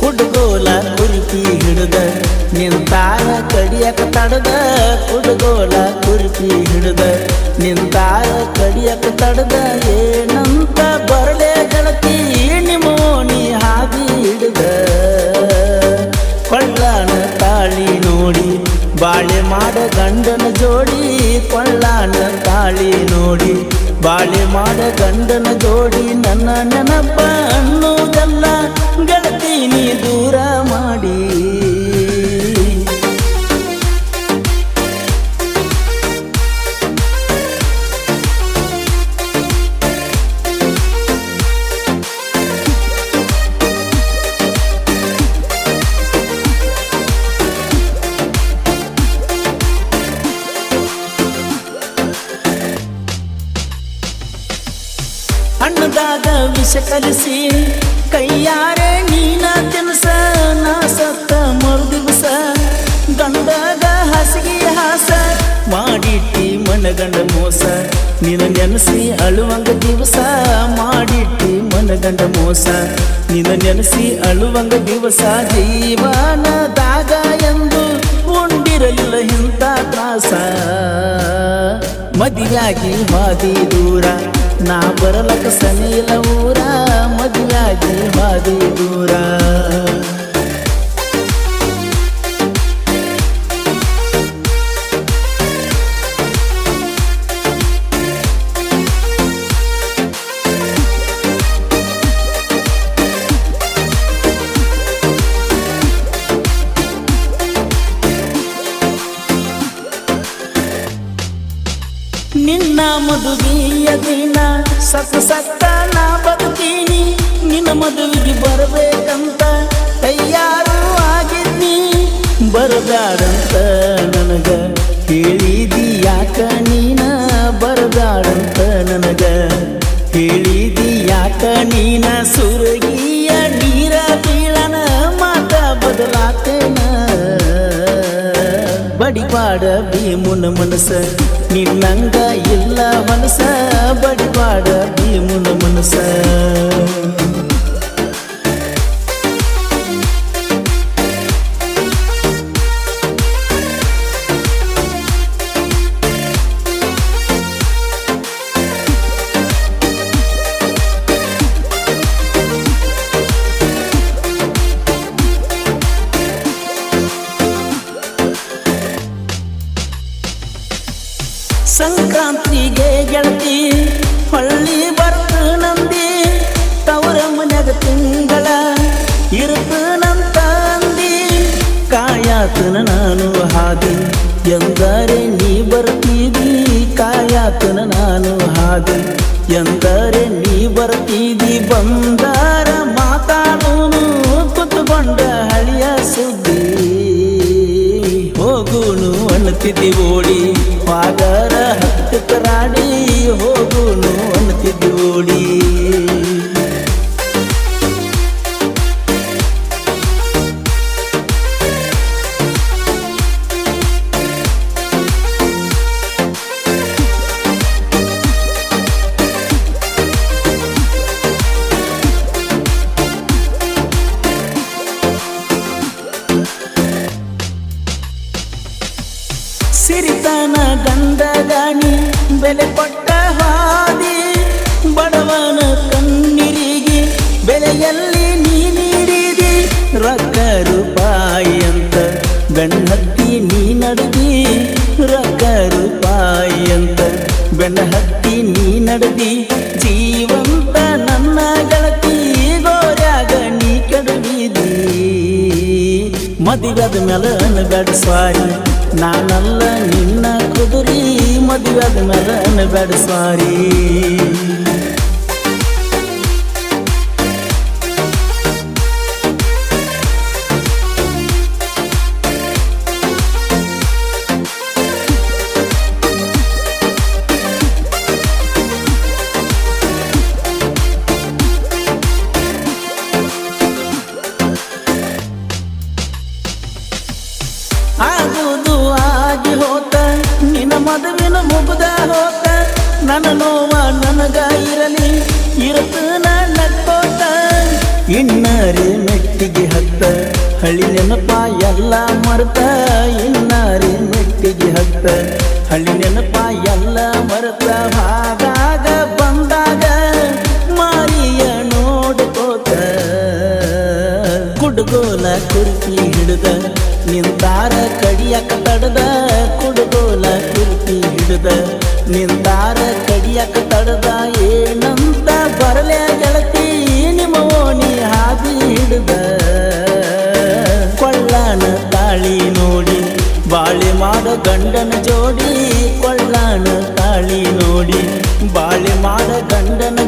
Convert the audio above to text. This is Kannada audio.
ಕುಡುಗೋಲ ಕುರ್ಪಿ ಹಿಡಿದ ನಿಂತಾರ ಕಡಿಯಕ ತಡದ. ಕುಡುಗೋಲ ಕುರ್ಪಿ ಹಿಡಿದ ನಿಂತಾರ ಕಡಿಯಕ ತಡದ. ಏನಂತ ಬರಲೆ ಗಣತಿ ನಿಮೋನಿ ಹಾದಿ ಹಿಡಿದ. ಕೊಳ್ಳಾನ ತಾಳಿ ನೋಡಿ, ಬಾಳೆ ಮಾಡ ಗಂಡನ ಜೋಡಿ. ಕೊಳ್ಳಾನ ತಾಳಿ ನೋಡಿ, ಬಾಳೆ ಮಾಡ ಗಂಡನ ಜೋಡಿ. ನನ್ನ ನೆನಪನ್ನು ವಿಷ ಕಲಿಸಿ, ಕೈಯಾರೆ ನೀನ ತಿನ್ಸ, ನಾ ಸತ್ತ ಮರು ದಿವಸ, ಗಂಡಗ ಹಾಸಿಗೆ ಹಾಸ, ಮಾಡಿಟ್ಟಿ ಮನಗಂಡ ಮೋಸ ನಿನ ನೆನಸಿ ಅಳುವಂಗ ದಿವಸ, ಮಾಡಿಟ್ಟಿ ಮನಗಂಡ ಮೋಸ ನಿನ ನೆನಸಿ ಅಳುವಂಗ ದಿವಸ, ಜೀವನದಾಗ ಎಂದು ಉಂಡಿರಲಿಲ್ಲ ಇಂಥ ತ್ರಾಸ. ಮದಿಯಾಗಿ ಮಾದಿ ದೂರ ನಾ ಬರಲಕ್ಕ ಸನಿಲ ಊರ ಮದುವೆಯಾಗಿ ಹಾದಿ ದೂರ. ಮದುವೆಯ ದಿನ ಸತ್ತ ಸತ್ತ ನಾ ಬದುಕೀನಿ. ನಿನ್ನ ಮದುವೆಗೆ ಭೀಮುನ ಮನಸ ನಿನ್ನಂಗ ಇಲ್ಲ ಮನಸ ಬಡಿಪಾಡ ಭೀಮುನ ಮನಸ ಸಂಕ್ರಾಂತಿಗೆ ಗೆಳತಿ, ಹೊಳ್ಳಿ ಬರ್ತು ನಂದಿ, ತವರ ಮನ್ಯಾಗ ತಿಂಗಳ ಇರುತ್ತನಂತ ಅಂದಿ. ಕಾಯಾತನ ನಾನು ಹಾದಿ, ಎಂದರೆ ನೀ ಬರ್ತೀವಿ. ಕಾಯಾತನ ನಾನು ಹಾದಿ, ಎಂದರೆ ನೀ ಬರ್ತೀವಿ. ಬಂದಾರ ಮಾತಾಡೋನು ಕುತ್ಕೊಂಡ ಹಳಿಯ ಸುದ್ದಿ. ಹೋಗುನು ಅನ್ನತಿದ್ದಿ ಓಡಿ ಪಾಗರ ಹತ್ತಕ್ಕೆ ರಾಡಿ ಹೋಗುನು. ಸಿರಿತನ ಗಂಧಗಣಿ, ಬೆಲೆ ಕೊಟ್ಟ ಹಾದಿ, ಬಡವನ ಕಣ್ಣಿರಿಗೆ ಬೆಲೆಯಲ್ಲಿ ನೀ ನೀಡಿದಿ ರೊಕ್ಕ ರೂಪಾಯಿ ಅಂತ ಬೆನ್ನತ್ತಿ ನೀ ನಡೆದಿ ರೊಕ್ಕ ರೂಪಾಯಿ ಅಂತ ಬೆನ್ನ ನೀ ನಡೆದಿ ಜೀವಂತ ಮದುವೆದ ಬೇಡ ಸ್ವಾರಿ. ನಾನಲ್ಲ ನಿನ್ನ ಕುದುರಿ ಮದುವೆದ ಮೇಲೆ ಅನ್ಬೇಡ ಒಬ್ಬದ ಹೋತ? ನನ್ನ ನೋವ ನನಗ ಇರಲಿ. ಇರತು ನಕ್ಕೋತ. ಇನ್ನರಿ ಮೆಟ್ಟಿಗೆ ಹತ್ತ. ಹಳ್ಳಿ ನೆನಪ ಎಲ್ಲ ಮರೆತ. ಇನ್ನರಿ ಮೆಟ್ಟಿಗೆ ಹತ್ತ. ಹಳ್ಳಿ ನೆನಪ ಎಲ್ಲ ಮರೆತ. ಹಾಗಾಗ ಬಂದಾಗ ಮಾರಿಯ ನೋಡ್ಕೋತ. ಕುಡ್ಗೋಲ ಕುರ್ಕಿ ಹಿಡ್ದ. ನಿಂತಾರ ಕಡಿಯಕ ತಡದ. ಹಿಡಿದ ನಿಂತಾರ ಕಡಿಯಕ ತಡದ ಏನಂತ ಬರಲೇ ಗೆಳತಿ, ನಿಮ್ಮ ಓಣಿ ಹಾದಿ ಹಿಡಿದ ಕೊಳ್ಳಾಣ ತಾಳಿ ನೋಡಿ, ಬಾಳೆ ಮಾಡ ಗಂಡನ ಜೋಡಿ ಕೊಳ್ಳಾನ ತಾಳಿ ನೋಡಿ, ಬಾಳೆ ಮಾಡ ಗಂಡನ